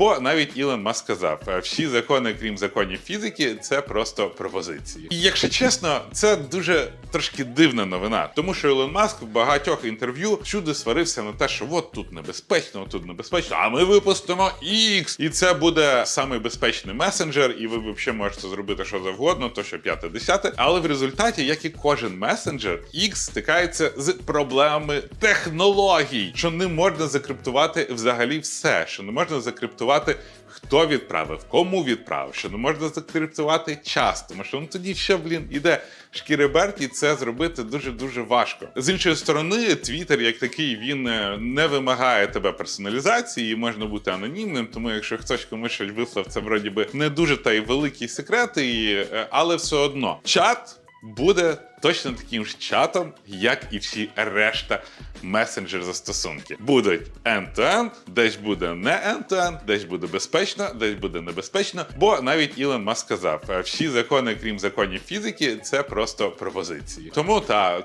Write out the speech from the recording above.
Бо навіть Ілон Маск сказав, е, всі закони, крім законів фізики, це просто пропозиції. І якщо чесно, це дуже трошки дивна новина, тому що Ілон Маск в багатьох інтерв'ю всюди сварився на те, що от тут небезпечно, тут небезпечно, а ми випустимо X, і це буде самий безпечний месенджер, і ви взагалі можете зробити що завгодно, то що п'яте десяте. Але в результаті, як і кожен месенджер, X стикається з проблемами технологій, що не можна закриптувати взагалі все, що не можна закриптувати. Хто відправив, кому відправив, що не можна закриптувати час, тому що ну тоді ще, блін, іде шкіреберт, і це зробити дуже дуже важко. З іншої сторони, Twitter як такий він е, не вимагає тебе персоналізації, і можна бути анонімним. Тому якщо хтось комусь щось вислав, це вроді би не дуже та й великий секрет, е, але все одно чат буде точно таким ж чатом, як і всі решта месенджер застосунки. Будуть end-to-end, десь буде не end-to-end, десь буде безпечно, десь буде небезпечно. Бо навіть Ілон Маск сказав, е, всі закони, крім законів фізики, це просто пропозиції. Тому та